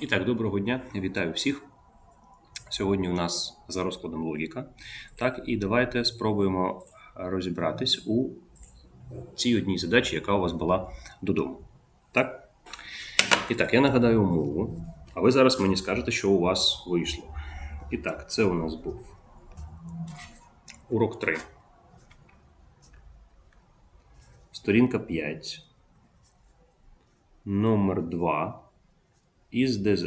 І так, доброго дня, вітаю всіх. Сьогодні у нас за розкладом логіка. Так, і давайте спробуємо розібратись у цій одній задачі, яка у вас була додому. Так? І так, я нагадаю умову, а ви зараз мені скажете, що у вас вийшло. І так, це у нас був урок 3. Сторінка 5. Номер 2 із ДЗ.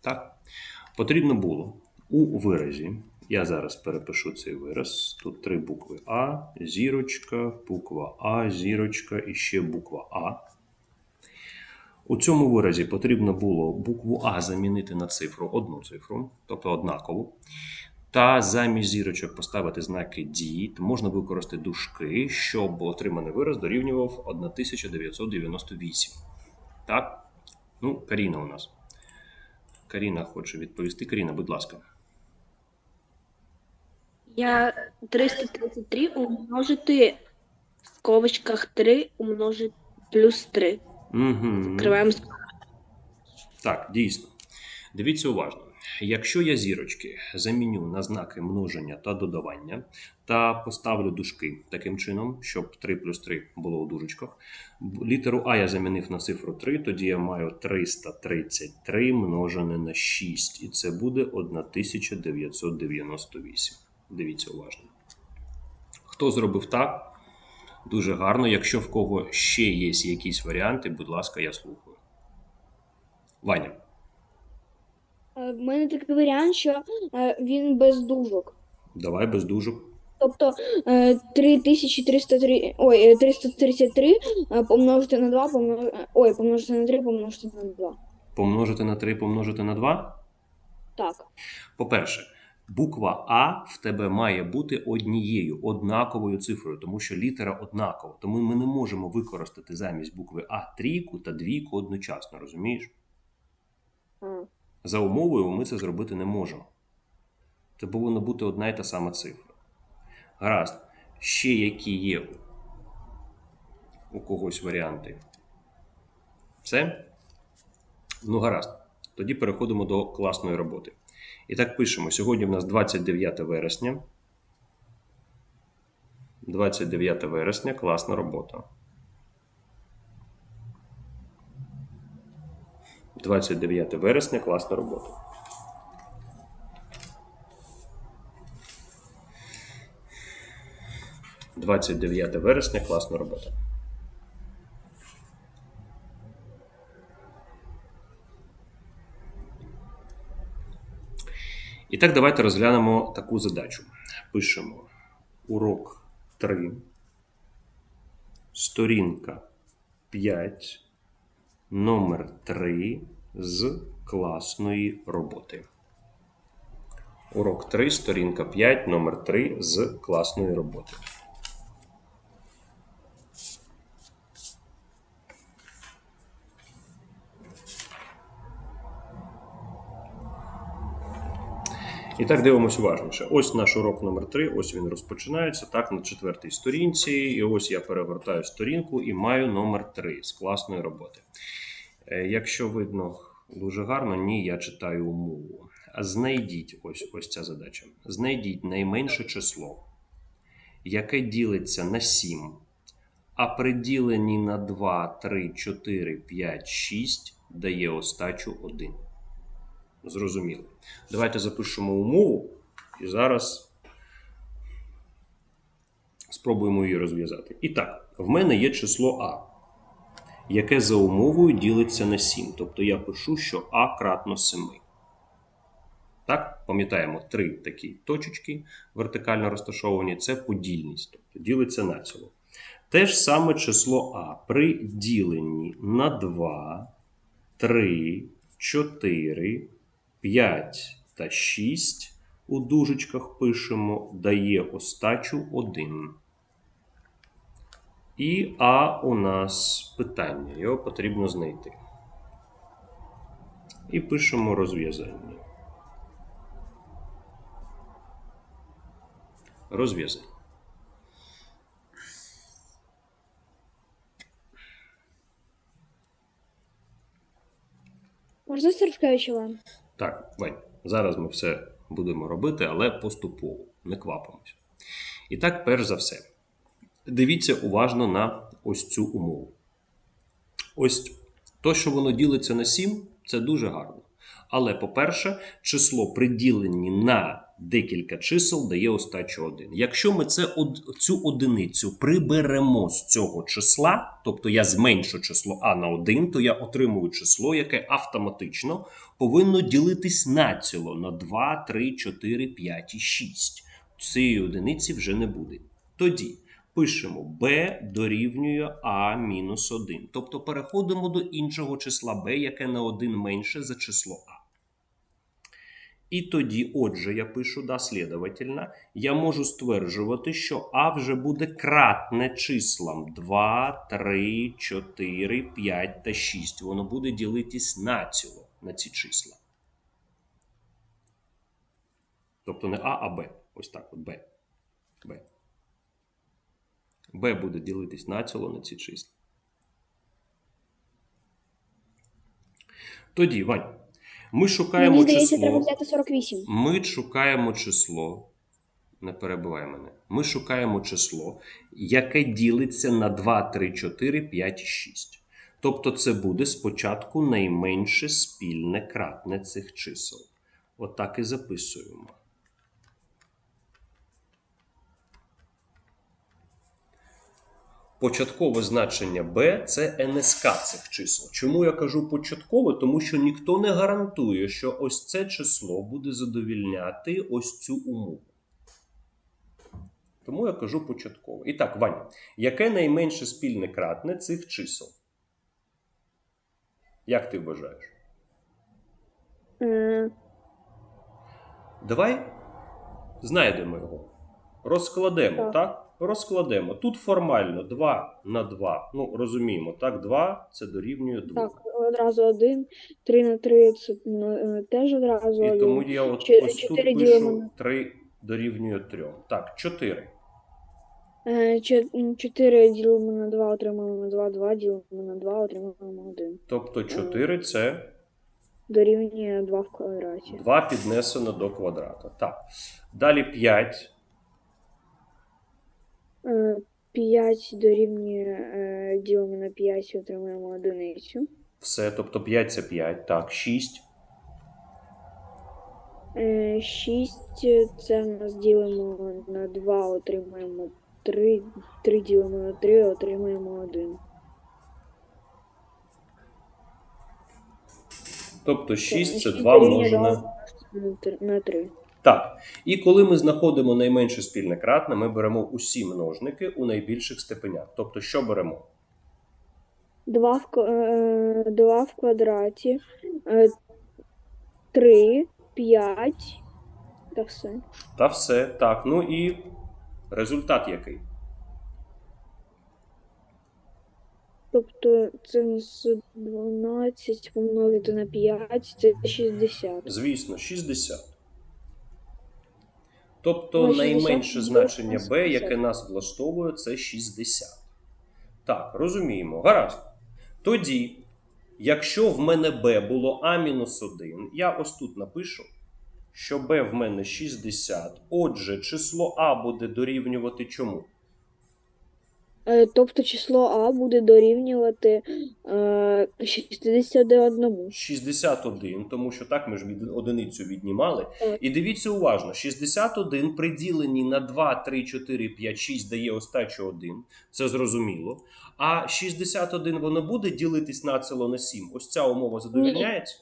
Так. Потрібно було у виразі. Я зараз перепишу цей вираз. Тут три букви А, зірочка, буква А, зірочка і ще буква А. У цьому виразі потрібно було букву А замінити на цифру, одну цифру, тобто однакову. Та замість зірочок поставити знаки дії, можна використати дужки, щоб отриманий вираз дорівнював 1998. Так? Ну, Каріна у нас. Каріна хоче відповісти. Каріна, будь ласка. Я 333 умножити в скобочках 3 умножити плюс 3. Угу. Закриваємо Так, дійсно. Дивіться уважно. Якщо я зірочки заміню на знаки множення та додавання та поставлю дужки таким чином, щоб 3 плюс 3 було у дужечках, літеру А я замінив на цифру 3, тоді я маю 333 множене на 6, і це буде 1998. Дивіться уважно. Хто зробив так? Дуже гарно. Якщо в кого ще є якісь варіанти, будь ласка, я слухаю. Ваня. Е, В мене такий варіант, що е, він без дужок. Давай без дужок. Тобто е, 3303, ой, е, 333 е, помножити на 2, помножити, ой, помножити на 3, помножити на 2. Помножити на 3, помножити на 2. Так. По-перше, буква А в тебе має бути однією, однаковою цифрою, тому що літера однакова. Тому ми не можемо використати замість букви А трійку та двійку одночасно, розумієш? А, За умовою ми це зробити не можемо. Це повинна бути одна і та сама цифра. Гаразд. Ще які є у когось варіанти? Все? Ну, гаразд. Тоді переходимо до класної роботи. І так пишемо. Сьогодні в нас 29 вересня. 29 вересня класна робота. 29 вересня класна робота. Двадцять дев'яте вересня класна робота. І так, давайте розглянемо таку задачу. Пишемо урок 3, сторінка 5, номер 3 з класної роботи. Урок 3, сторінка 5, номер 3 з класної роботи. І так дивимося уважніше. Ось наш урок номер 3 ось він розпочинається так на четвертій сторінці. І ось я перевертаю сторінку і маю номер 3 з класної роботи. Е, Якщо видно дуже гарно, ні, я читаю умову. Знайдіть ось, ось ця задача. Знайдіть найменше число, яке ділиться на 7, а при діленні на 2, 3, 4, 5, 6 дає остачу 1. Зрозуміло. Давайте запишемо умову і зараз спробуємо її розв'язати. І так, в мене є число А, яке за умовою ділиться на 7. Тобто я пишу, що А кратно 7. Так, пам'ятаємо три такі точечки вертикально розташовані це подільність, тобто ділиться на ціло. Те ж саме число А при діленні на 2, 3, 4, 5 та 6 у дужечках пишемо, дає остачу 1. І А у нас питання, його потрібно знайти. І пишемо розв'язання. Розв'язання. Можна Струшкевича вам? Так, Вань, зараз ми все будемо робити, але поступово, не квапимось. І так, перш за все, дивіться уважно на ось цю умову. Ось то, що воно ділиться на 7, це дуже гарно. Але, по-перше, число при діленні на декілька чисел дає остачу 1. Якщо ми це, цю одиницю приберемо з цього числа, тобто я зменшу число а на 1, то я отримую число, яке автоматично повинно ділитись націло на 2, 3, 4, 5 і 6. Цієї одиниці вже не буде. Тоді пишемо b дорівнює a мінус 1. Тобто переходимо до іншого числа b, яке на 1 менше за число a. І тоді, отже, я пишу, да, слідовательно, я можу стверджувати, що а вже буде кратне числам 2, 3, 4, 5 та 6. Воно буде ділитись націло на ці числа. Тобто не А, а Б. Ось так от Б. Б. Б буде ділитись націло на ці числа. Тоді, Вань, ми шукаємо Мені здається, число. треба взяти 48. Ми шукаємо число. Не перебивай мене. Ми шукаємо число, яке ділиться на 2, 3, 4, 5 і 6. Тобто це буде спочатку найменше спільне кратне цих чисел. Отак і записуємо. Початкове значення b це НСК цих чисел. Чому я кажу початкове? Тому що ніхто не гарантує, що ось це число буде задовільняти ось цю умову. Тому я кажу початкове. І так, Ваня, яке найменше спільне кратне цих чисел? Як ти вважаєш? Е, Давай знайдемо його. Розкладемо, так? Так. Розкладемо. Тут формально 2 на 2. Ну, розуміємо, так, 2 це дорівнює 2. Так, одразу 1, 3 на 3 це ну, е, теж одразу І 1. тому я от Чо- ось тут ділимо пишу на- 3 дорівнює 3. Так, 4. 4 ділимо на 2, отримаємо 2, 2 ділимо на 2, отримаємо 1. Тобто 4 це Дорівнює 2 в квадраті. 2 піднесено до квадрата. Так. Далі 5. 5 дорівнює е, ділимо на 5, і отримаємо одиницю. Все, тобто 5 це 5. Так, 6. 6 це в нас ділимо на 2, отримаємо 3. 3 ділимо на 3, отримаємо 1. Тобто 6 це 2 множене. на 3. Так. І коли ми знаходимо найменше спільне кратне, ми беремо усі множники у найбільших степенях. Тобто, що беремо? 2 в, е, 2 в квадраті, е, 3, 5 та все. Та все. Так. Ну і результат який? Тобто це у нас 12 помножити на 5, це 60. Звісно, 60. Тобто Ми найменше значення b, яке нас влаштовує, це 60. Так, розуміємо. Гаразд. Тоді, якщо в мене b було А-1, я ось тут напишу, що b в мене 60. Отже, число а буде дорівнювати чому? Е, Тобто число А буде дорівнювати е, 61. 61, тому що так ми ж від одиницю віднімали. Так. І дивіться уважно: 61 при діленні на 2, 3, 4, 5, 6 дає остачу 1. Це зрозуміло. А 61 воно буде ділитись націло на 7. Ось ця умова задовільняється?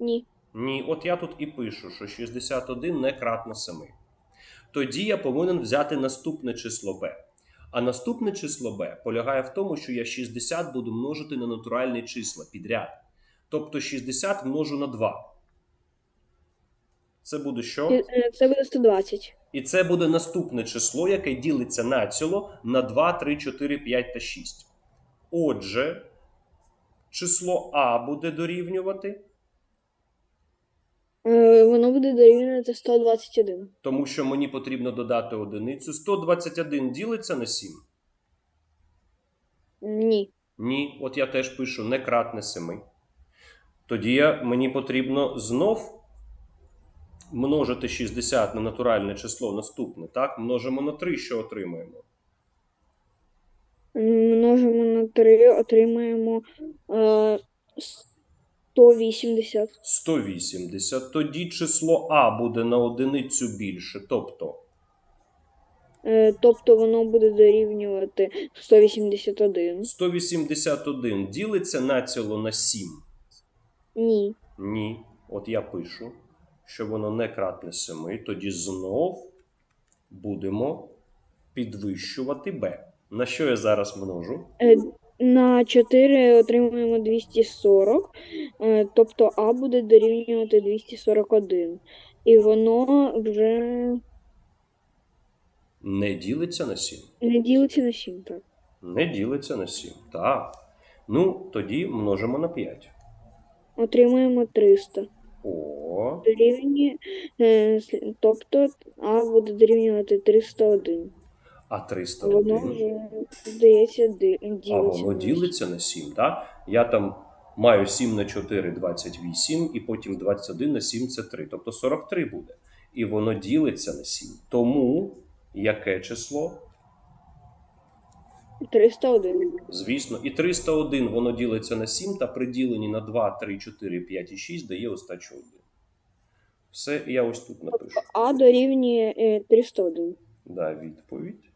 Ні. Ні, от я тут і пишу, що 61 не кратно 7. Тоді я повинен взяти наступне число b. А наступне число b полягає в тому, що я 60 буду множити на натуральні числа підряд. Тобто 60 множу на 2. Це буде що? Е, Це буде 120. І це буде наступне число, яке ділиться націло на 2, 3, 4, 5 та 6. Отже, число А буде дорівнювати, Е, Воно буде дорівнювати 121. тому що мені потрібно додати одиницю. 121 ділиться на 7. Ні. Ні, от я теж пишу не кратне 7. Тоді я, мені потрібно знов множити 60 на натуральне число наступне. Так, множимо на 3, що отримаємо? Множимо на 3, отримаємо е, 180. 180. Тоді число А буде на одиницю більше. Тобто Е, тобто воно буде дорівнювати 181. 181 ділиться націло на 7. Ні. Ні. От я пишу, що воно не кратне 7. Тоді знов будемо підвищувати b. На що я зараз множу? Е, на 4 отримуємо 240, е, тобто А буде дорівнювати 241. І воно вже Не ділиться на 7. не ділиться на 7, так. Не ділиться на 7. Так. Ну, тоді множимо на 5. Отримуємо 300. О, Дорівнює, е, тобто А буде дорівнювати 301. А Воно 301. вже, здається, ди- А ділиться. воно ділиться на 7, так? Я там маю 7 на 4 28, і потім 21 на 7 це 3. Тобто 43 буде. І воно ділиться на 7. Тому яке число? 301. Звісно, і 301 воно ділиться на 7, та при діленні на 2, 3, 4, 5 і 6 дає остачу 1. Все, я ось тут напишу. А дорівнює е, 301. Да, відповідь.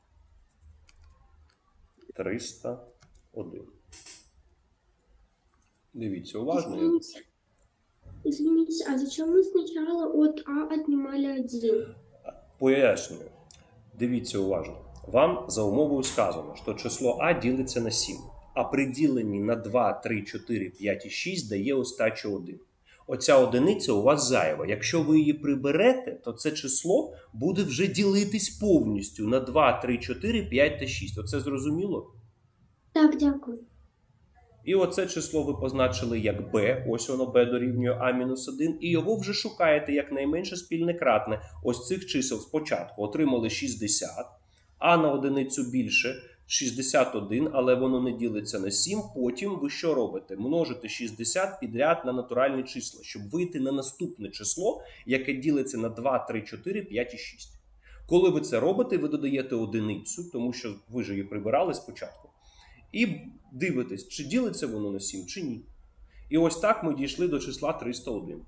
301. Дивіться, уважно. Извините. А зачем мы сначала от А отнимали один? Пояснюю. Дивіться уважно. Вам за умовою сказано, що число А ділиться на 7, а при діленні на 2, 3, 4, 5 і 6 дає остачу 1. Оця одиниця у вас зайва. Якщо ви її приберете, то це число буде вже ділитись повністю на 2, 3, 4, 5 та 6. Оце зрозуміло? Так, дякую. І оце число ви позначили як b, ось воно b дорівнює a-1, і його вже шукаєте як найменше спільне кратне. Ось цих чисел спочатку отримали 60, а на одиницю більше 61, але воно не ділиться на 7. Потім ви що робите? Множите 60 підряд на натуральні числа, щоб вийти на наступне число, яке ділиться на 2, 3, 4, 5 і 6. Коли ви це робите, ви додаєте одиницю, тому що ви ж її прибирали спочатку. І дивитесь, чи ділиться воно на 7, чи ні. І ось так ми дійшли до числа 301.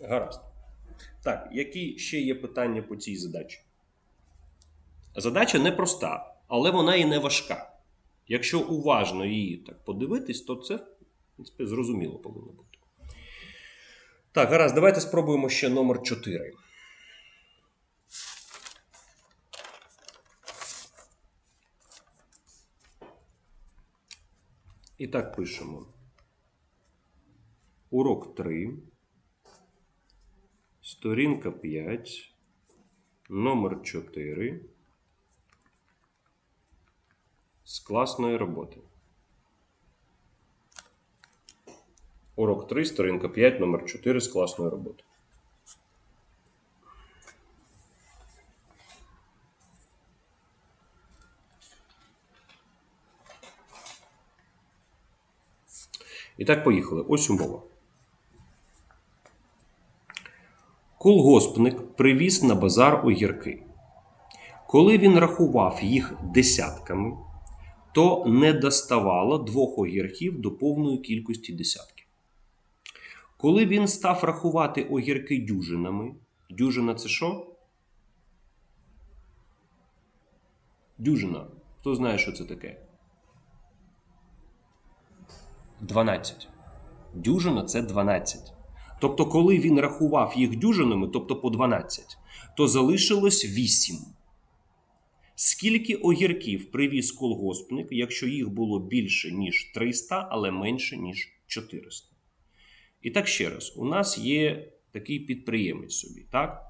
Гаразд. Так, які ще є питання по цій задачі? Задача непроста, але вона і не важка. Якщо уважно її так подивитись, то це, в принципі, зрозуміло повинно бути. Так, гаразд, давайте спробуємо ще номер 4. І так пишемо. Урок 3. Сторінка 5. Номер 4. З класної роботи. Урок 3, сторінка 5, номер 4 з класної роботи. І так, поїхали. Ось умова. Колгоспник привіз на базар огірки. Коли він рахував їх десятками, то не доставало двох огірків до повної кількості десятків. Коли він став рахувати огірки дюжинами, дюжина це що? Дюжина. Хто знає, що це таке? 12. Дюжина це 12. Тобто, коли він рахував їх дюжинами, тобто по 12, то залишилось 8. Скільки огірків привіз колгоспник, якщо їх було більше, ніж 300, але менше, ніж 400? І так ще раз, у нас є такий підприємець собі, так?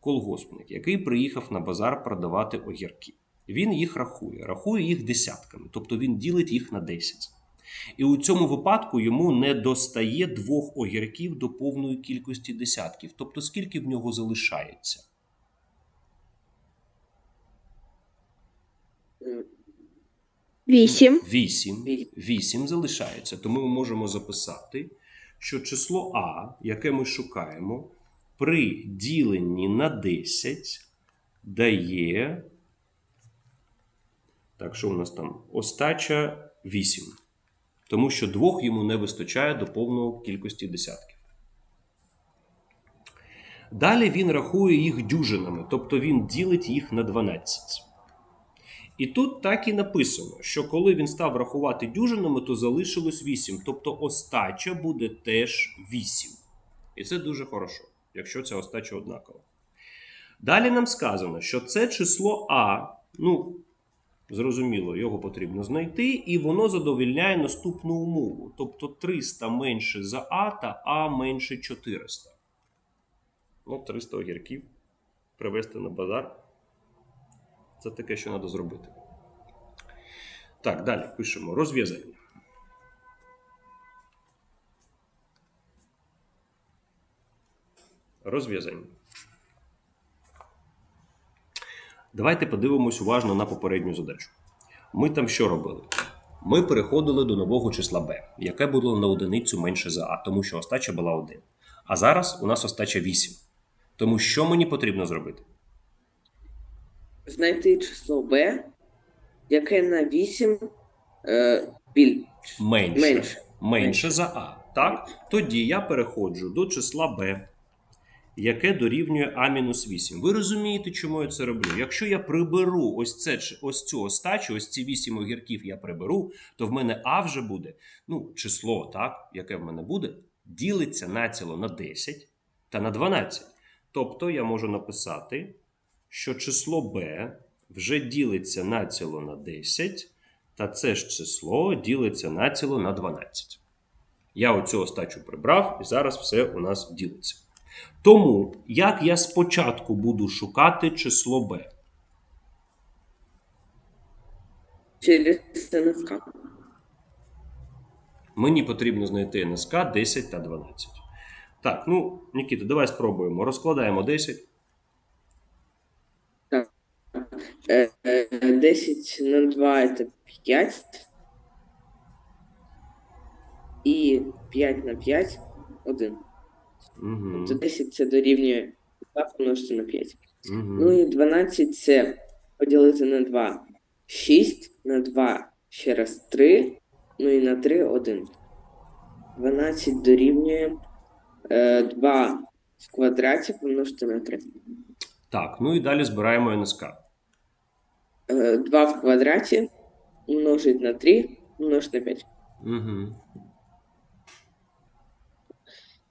Колгоспник, який приїхав на базар продавати огірки. Він їх рахує, рахує їх десятками, тобто він ділить їх на 10. І у цьому випадку йому не достає двох огірків до повної кількості десятків. Тобто, скільки в нього залишається? 8. 8. 8 залишається. Тому ми можемо записати, що число А, яке ми шукаємо, при діленні на 10 дає. Так, що у нас там? Остача 8. Тому що двох йому не вистачає до повної кількості десятків. Далі він рахує їх дюжинами, тобто він ділить їх на 12. І тут так і написано, що коли він став рахувати дюжинами, то залишилось 8. Тобто остача буде теж 8. І це дуже хорошо, якщо ця остача однакова. Далі нам сказано, що це число А, ну, зрозуміло, його потрібно знайти, і воно задовільняє наступну умову. Тобто 300 менше за А та А менше 400. Ну, 300 огірків привезти на базар. Це таке, що треба зробити. Так, далі пишемо розв'язання. Розв'язання. Давайте подивимось уважно на попередню задачу. Ми там що робили? Ми переходили до нового числа b, яке було на одиницю менше за а, тому що остача була 1. А зараз у нас остача 8. Тому що мені потрібно зробити? Знайти число b, яке на 8 е, біль... Менше. менше. менше за А. Так? Тоді я переходжу до числа b, яке дорівнює А-8. Ви розумієте, чому я це роблю? Якщо я приберу ось, це, ось цю остачу, ось ці 8 огірків я приберу, то в мене А вже буде, ну, число, так, яке в мене буде, ділиться націло на 10 та на 12. Тобто я можу написати, що число b вже ділиться націло на 10, та це ж число ділиться націло на 12. Я оцю остачу прибрав, і зараз все у нас ділиться. Тому, як я спочатку буду шукати число b? через НСК. Мені потрібно знайти НСК 10 та 12. Так, ну, Нікіта, давай спробуємо. Розкладаємо 10. Е, е, 10 на 2 это 5. І 5 на 5 1. Угу. То 10 це дорівнює 2 помножити на 5. Угу. Ну і 12 це поділити на 2 6, на 2 ще раз 3, ну і на 3 1. 12 дорівнює е, 2 в квадраті помножити на 3. Так, ну і далі збираємо НСК. Е, 2 в квадраті умножить на 3 умножить на 5. Угу.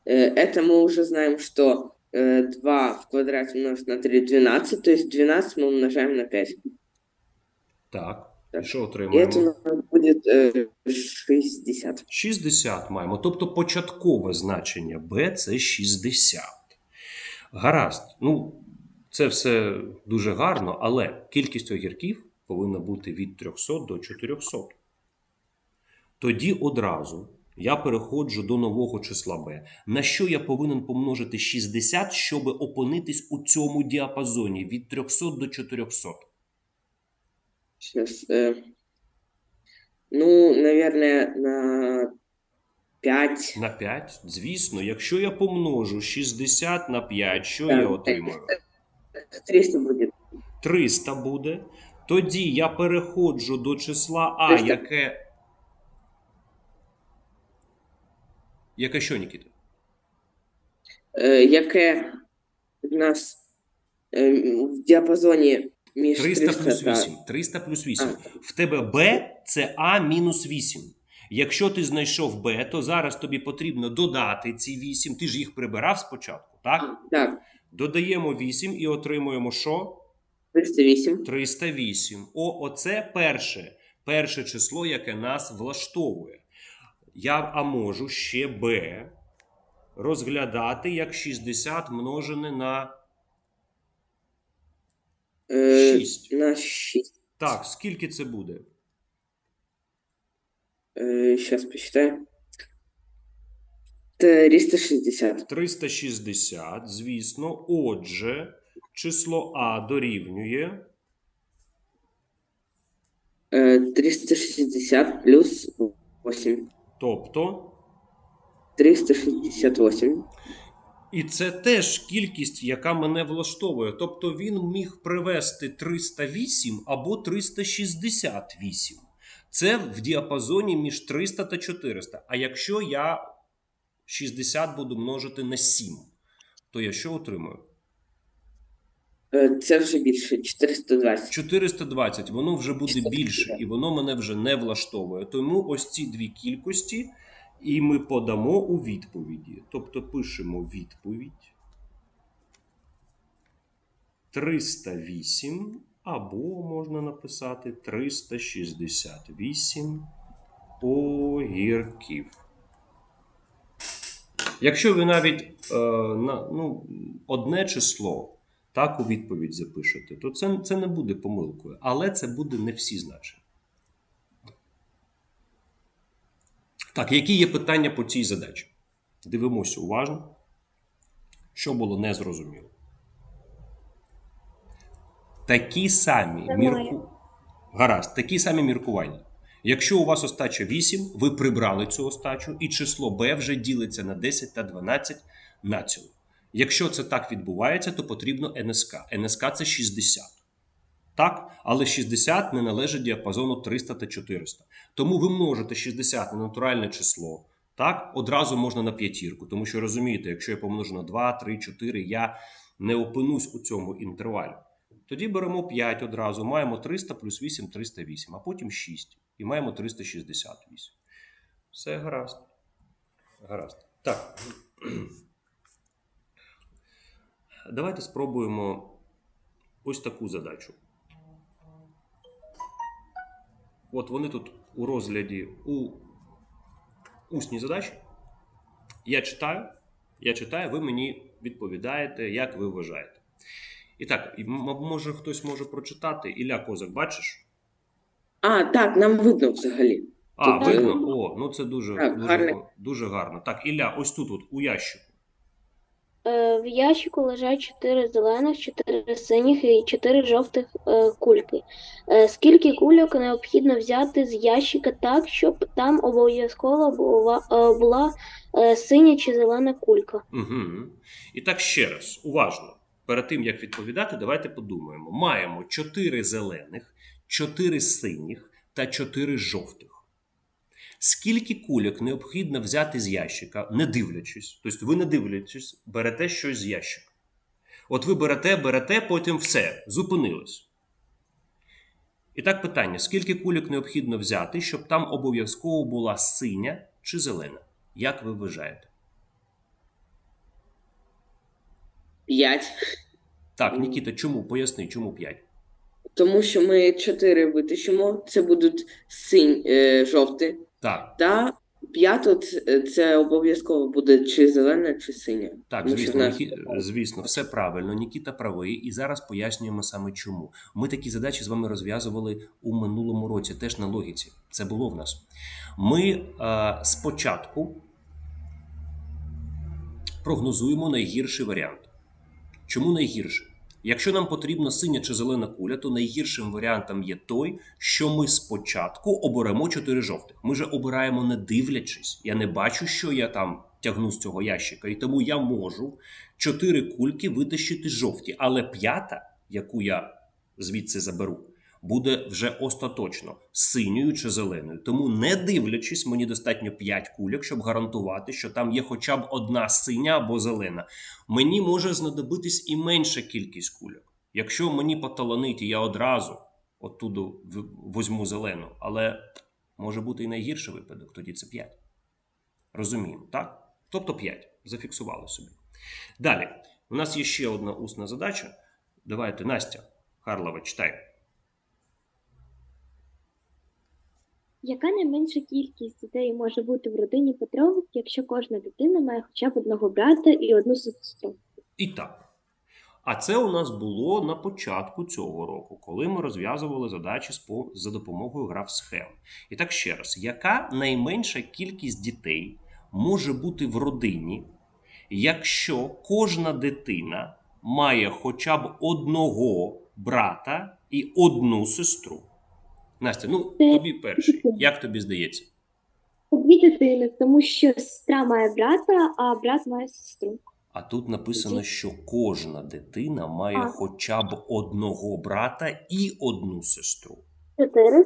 Э, Это мы уже знаем, что э, 2 в квадрате умножить на 3 12, то есть 12 мы умножаем на 5. Так. І Так. що И отримаємо? это у нас будет э, 60. 60 маємо. Тобто початкове значення b це 60. Гаразд. Ну, це все дуже гарно, але кількість огірків повинна бути від 300 до 400. Тоді одразу я переходжу до нового числа b. На що я повинен помножити 60, щоб опинитись у цьому діапазоні від 300 до 400? Сейчас. э, ну, наверное, на 5. На 5? Звісно, якщо я помножу 60 на 5, що Так. я отримаю? 300 будет. 300 буде. Тоді я переходжу до числа А, 300. яке. Яке що, Нікіта? Э, яке у нас э, в діапазоні між 300 300 плюс 8. 300 плюс 8. А, В тебе Б це А мінус 8. Якщо ти знайшов Б, то зараз тобі потрібно додати ці 8. Ти ж їх прибирав спочатку, так? так, Додаємо 8 і отримуємо що? 308. 308. О, оце перше. Перше число, яке нас влаштовує. Я а можу ще b розглядати як 60 множене на Э, 6. на 6. Так, скільки це буде? Э, сейчас посчитаю. 360. 360, звісно. Отже, число А дорівнює Е, 360 плюс 8. Тобто, 368. і це теж кількість, яка мене влаштовує. Тобто він міг привести 308 або 368. Це в діапазоні між 300 та 400. А якщо я 60 буду множити на 7, то я що отримую? Е, Це вже більше 420. 420, воно вже буде більше, і воно мене вже не влаштовує. Тому ось ці дві кількості, і ми подамо у відповіді. Тобто пишемо відповідь 308, або можна написати 368 огірків. Якщо ви навіть е, на, ну, одне число так у відповідь запишете, то це, це не буде помилкою, але це буде не всі значення. Так, які є питання по цій задачі? Дивимося уважно, що було незрозуміло. Такі самі мірку... Гаразд, такі самі міркування. Якщо у вас остача 8, ви прибрали цю остачу, і число b вже ділиться на 10 та 12 націло. Якщо це так відбувається, то потрібно НСК. НСК це 60. Так, але 60 не належить діапазону 300 та 400. Тому ви множите 60 на натуральне число. Так, одразу можна на п'ятірку, тому що розумієте, якщо я помножу на 2, 3, 4, я не опинусь у цьому інтервалі. Тоді беремо 5 одразу, маємо 300 плюс 8 308, а потім 6. І маємо 368. Все гаразд. Гаразд. Так. Давайте спробуємо ось таку задачу. От вони тут у розгляді у усній задачі. Я читаю, я читаю, ви мені відповідаєте, як ви вважаєте. І так, може хтось може прочитати. Ілля Козак, бачиш? А, так, нам видно взагалі. А, Тут, видно. е, О, ну це дуже, так, дуже, гарно. дуже гарно. Так, Ілля, ось тут, от, у ящику. Е, В ящику лежать 4 зелених, 4 синіх і 4 жовтих е, кульки. Е, Скільки кульок необхідно взяти з ящика так, щоб там обов'язково була, е, була е, синя чи зелена кулька? Угу. І так ще раз, уважно. Перед тим як відповідати, давайте подумаємо. Маємо 4 зелених, 4 синіх та 4 жовтих. Скільки кульок необхідно взяти з ящика, не дивлячись? Тобто ви не дивлячись, берете щось з ящика. От ви берете, берете, потім все, зупинилось. І так питання: скільки кульок необхідно взяти, щоб там обов'язково була синя чи зелена? Як ви вважаєте? 5. Так, Нікіта, чому? Поясни, чому 5? Тому що ми 4 витащимо, це будуть синь, е, жовті. Так, Та п'яту це, це обов'язково буде чи зелена, чи синя. так, Тому що звісно, в нас- Нікі... звісно, все правильно. Нікіта правий, і зараз пояснюємо саме чому. Ми такі задачі з вами розв'язували у минулому році, теж на логіці. Це було в нас. Ми е, спочатку прогнозуємо найгірший варіант. Чому найгірший? Якщо нам потрібна синя чи зелена куля, то найгіршим варіантом є той, що ми спочатку оберемо чотири жовтих. Ми же обираємо не дивлячись. Я не бачу, що я там тягну з цього ящика, і тому я можу чотири кульки витащити жовті, але п'ята, яку я звідси заберу, буде вже остаточно синьою чи зеленою. Тому, не дивлячись, мені достатньо 5 кульок, щоб гарантувати, що там є хоча б одна синя або зелена. Мені може знадобитись і менша кількість кульок. Якщо мені поталанить, і я одразу оттуди в- візьму зелену, але може бути і найгірший випадок, тоді це 5. Розуміємо, так? Тобто 5. Зафіксували собі. Далі. У нас є ще одна усна задача. Давайте, Настя Харлова, читай. Яка найменша кількість дітей може бути в родині Петрових, якщо кожна дитина має хоча б одного брата і одну сестру? І так. А це у нас було на початку цього року, коли ми розв'язували задачі за допомогою граф схем. І так ще раз, яка найменша кількість дітей може бути в родині, якщо кожна дитина має хоча б одного брата і одну сестру? Настя, ну тобі перший. Як тобі здається? Дві дитини, тому що сестра має брата, а брат має сестру. А тут написано, що кожна дитина має А. хоча б одного брата і одну сестру. Чотири.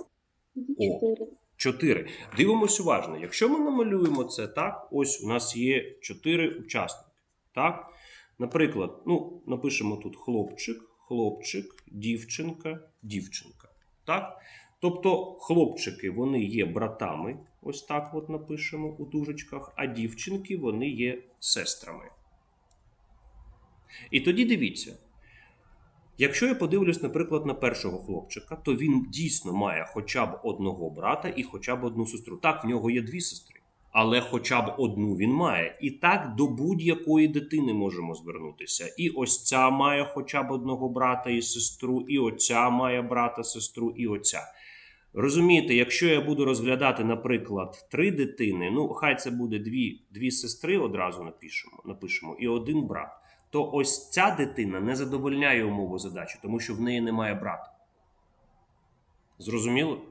Чотири. Чотири. Дивимось уважно. Якщо ми намалюємо це так, ось у нас є чотири учасники. Так? Наприклад, ну, напишемо тут хлопчик, хлопчик, дівчинка, дівчинка. Так? Тобто хлопчики вони є братами, ось так от напишемо у дужечках, а дівчинки вони є сестрами. І тоді дивіться. Якщо я подивлюсь, наприклад, на першого хлопчика, то він дійсно має хоча б одного брата і хоча б одну сестру. Так, в нього є дві сестри, але хоча б одну він має. І так до будь-якої дитини можемо звернутися. І ось ця має хоча б одного брата і сестру, і оця має брата, сестру, і оця. Розумієте, якщо я буду розглядати, наприклад, три дитини, ну хай це буде дві, дві сестри, одразу напишемо, напишемо, і один брат то ось ця дитина не задовольняє умову задачі, тому що в неї немає брата. Зрозуміло?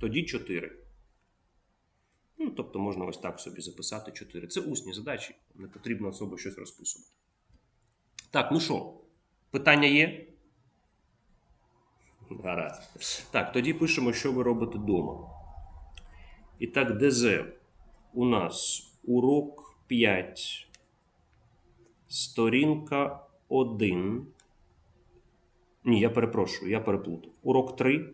Тоді 4. Ну, тобто можна ось так собі записати 4. Це усні задачі, не потрібно особо щось розписувати. Так, ну що, питання є? Гаразд. Так, тоді пишемо, що ви робите вдома. І так, ДЗ у нас урок 5. Сторінка 1. Ні, я перепрошую, я переплутав. Урок 3,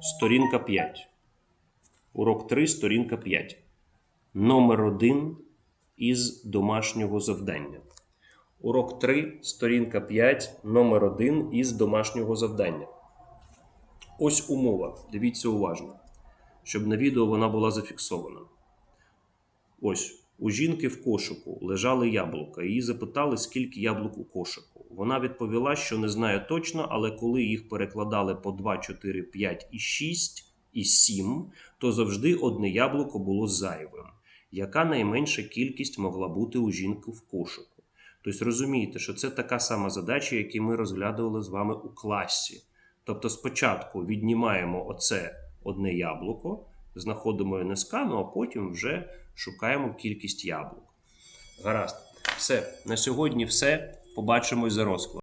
сторінка 5. Урок 3, сторінка 5. Номер 1 із домашнього завдання. Урок 3, сторінка 5, номер 1 із домашнього завдання. Ось умова. Дивіться уважно, щоб на відео вона була зафіксована. Ось. У жінки в кошику лежали яблука. Її запитали, скільки яблук у кошику. Вона відповіла, що не знає точно, але коли їх перекладали по 2, 4, 5 і 6 і 7, то завжди одне яблуко було зайвим. Яка найменша кількість могла бути у жінки в кошику? Тобто розумієте, що це така сама задача, яку ми розглядували з вами у класі. Тобто спочатку віднімаємо оце одне яблуко, знаходимо НСК, ну а потім вже шукаємо кількість яблук. Гаразд. Все, на сьогодні все. Побачимось за розклад.